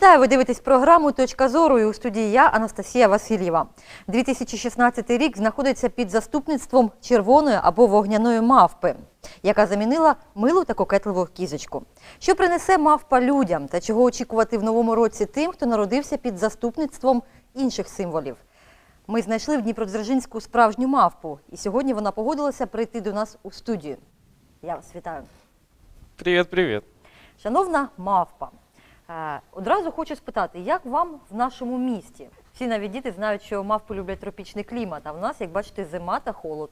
Вітаю! Ви дивитесь програму Точка зору і у студії я, Анастасія Васильєва. 2016 рік знаходиться під заступництвом червоної або вогняної мавпи, яка замінила милу та кокетливу кізочку. Що принесе мавпа людям та чого очікувати в новому році тим, хто народився під заступництвом інших символів? Ми знайшли в Дніпродзержинську справжню мавпу, і сьогодні вона погодилася прийти до нас у студію. Я вас вітаю. Привет, привет. Шановна мавпа, одразу хочу спитати, як вам в нашому місті? Всі навіть діти знають, що мавпи люблять тропічний клімат, а в нас, як бачите, зима та холод.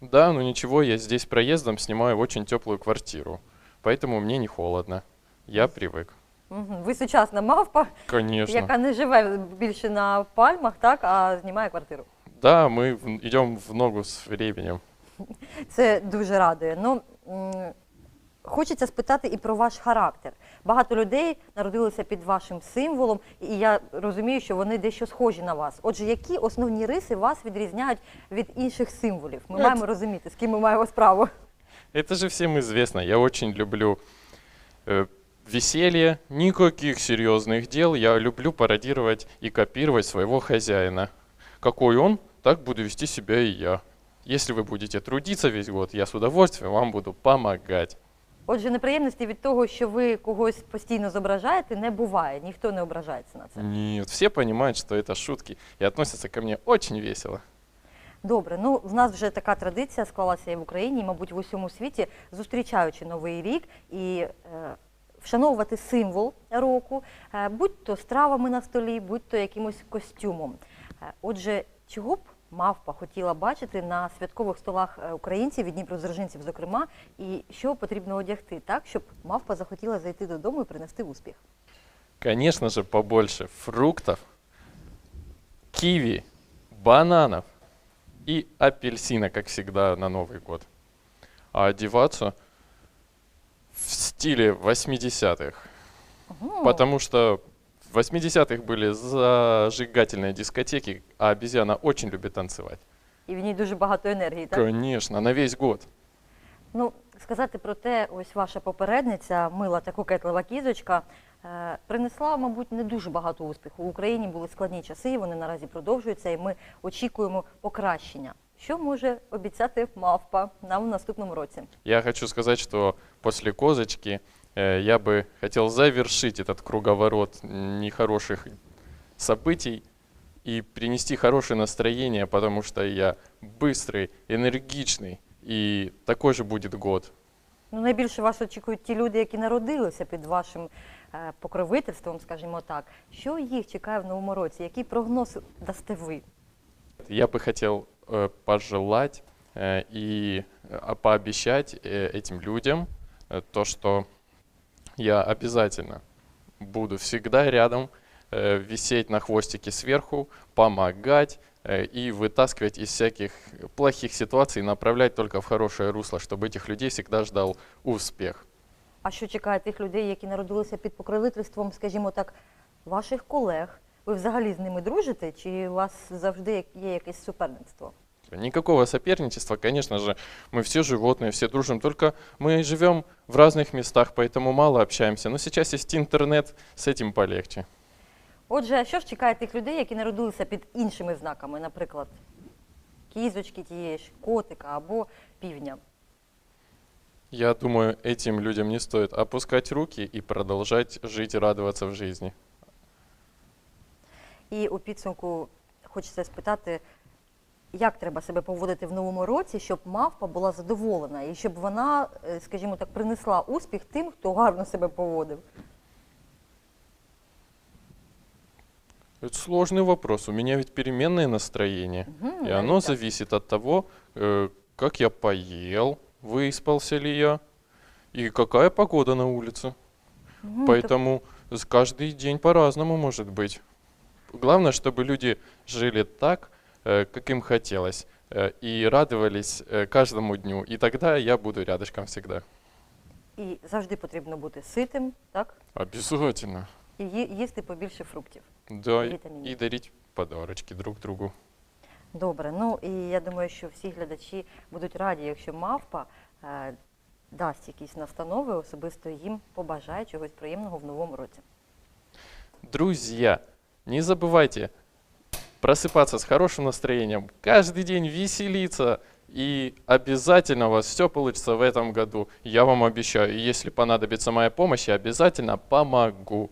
Да, ну ничего, я здесь проездом снимаю очень теплую квартиру, поэтому мне не холодно. Я привык. Мгм. Ви сучасна мавпа, Конечно. яка не живе більше на пальмах, так, а знімає квартиру. Да, мы в- идем в ногу с временем. Це дуже радує. Ну, м, хочеться спитати і про ваш характер. Багато людей народилися під вашим символом, і я розумію, що вони дещо схожі на вас. Отже, які основні риси вас відрізняють від інших символів? Ми Ну, маємо розуміти, з ким ми маємо справу. Это же всем известно. Я очень люблю э, веселье, никаких серьезных дел. Я люблю пародировать и копировать своего хозяина. Какой он, так буду вести себя и я. Если вы будете трудиться весь год, я с удовольствием вам буду помогать. Отже, неприємності від того, що ви когось постійно зображаєте, не буває. Ніхто не ображається на це. Нет, все понимают, что это шутки и относятся ко мне очень весело. Добре, ну в нас вже така традиція склалася і в Україні, і, мабуть, в усьому світі, зустрічаючи новий рік і е, вшановувати символ року, е, будь то стравами на столі, будь то якимось костюмом. Е, отже, чого б мавпа хотіла бачити на святкових столах е, українців і дніпродзержинців, зокрема, і що потрібно одягти так, щоб мавпа захотіла зайти додому і принести успіх? Конечно же, побольше фруктов, киви, бананов и апельсина, как всегда, на Новый год. А одеваться в стиле 80-х. Мгм. Потому что в 80-х были зажигательные дискотеки, а обезьяна очень любит танцевать. І в ній дуже багато енергії, так? Конечно, на весь год. Ну, сказати про те, ось ваша попередниця, мила та кокетлива кізочка, е, принесла, мабуть, не дуже багато успіху. В Україні були складні часи, вони наразі продовжуються, і ми очікуємо покращення. Що може обіцяти мавпа нам в наступному році? Я хочу сказать, что после козочки э, я бы хотел завершить этот круговорот нехороших событий и принести хорошее настроение, потому что я быстрый, энергичный, и такой же будет год. Ну, найбільше вас очікують ті люди, які народилися під вашим е, покровительством, скажімо так. Що їх чекає в новому році? Який прогноз дасте ви? Я бы хотел э, пожелать э, и э, пообещать э, этим людям э, то, что я обязательно буду всегда рядом, э, висеть на хвостике сверху, помогать э, и вытаскивать из всяких плохих ситуаций, направлять только в хорошее русло, чтобы этих людей всегда ждал успех. А що чекає тих людей, які народилися під покровительством, скажімо так, ваших колег? Ви взагалі з ними дружите, чи у вас завжди як- є якесь суперництво? Никакого соперничества, конечно же, мы все животные, все дружим, только мы живем в разных местах, поэтому мало общаемся. Но сейчас есть интернет, с этим полегче. Отже, а що ж чекає тих людей, які народилися під іншими знаками, наприклад, кізочки тієї ж, котика або півня? Я думаю, этим людям не стоит опускать руки и продолжать жить и радоваться в жизни. І у підсумку хочеться спитати, як треба себе поводити в новому році, щоб мавпа була задоволена, і щоб вона, е, скажімо так, принесла успіх тим, хто гарно себе поводив. Это сложный вопрос. У меня ведь переменное настроение. Мгм, И навіть оно так. зависит от того, э, как я поел, выспался ли я, и какая погода на улице. Мгм, то- Поэтому с- каждый день по-разному может быть. Главное, чтобы люди жили так, э, как им хотелось, э, и радовались э, каждому дню. И тогда я буду рядышком всегда. І завжди потрібно бути ситим, так? Обязательно. І ї- їсти побільше фруктів. Да, и, Витамины. и дарить подарочки друг другу. Добре, ну і я думаю, що всі глядачі будуть раді, якщо мавпа е, дасть якісь настанови, особисто їм побажає чогось приємного в новому році. Друзья, не забывайте просыпаться с хорошим настроением, каждый день веселиться, и обязательно у вас все получится в этом году. Я вам обещаю. И если понадобится моя помощь, я обязательно помогу.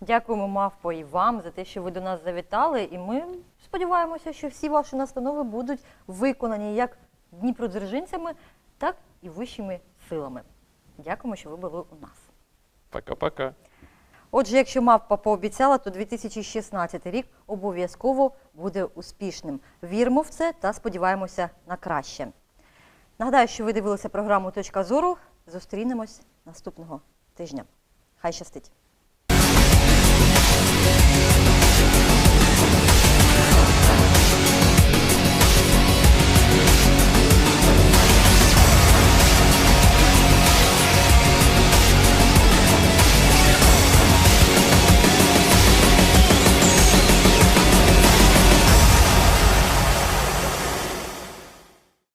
Дякуємо, Мавпо, і вам за те, що ви до нас завітали. І ми сподіваємося, що всі ваші настанови будуть виконані як дніпродзержинцями, так і вищими силами. Дякуємо, що ви були у нас. Пока-пока. Отже, якщо мавпа пообіцяла, то 2016 рік обов'язково буде успішним. Віримо в це та сподіваємося на краще. Нагадаю, що ви дивилися програму Точка зору. Зустрінемось наступного тижня. Хай щастить!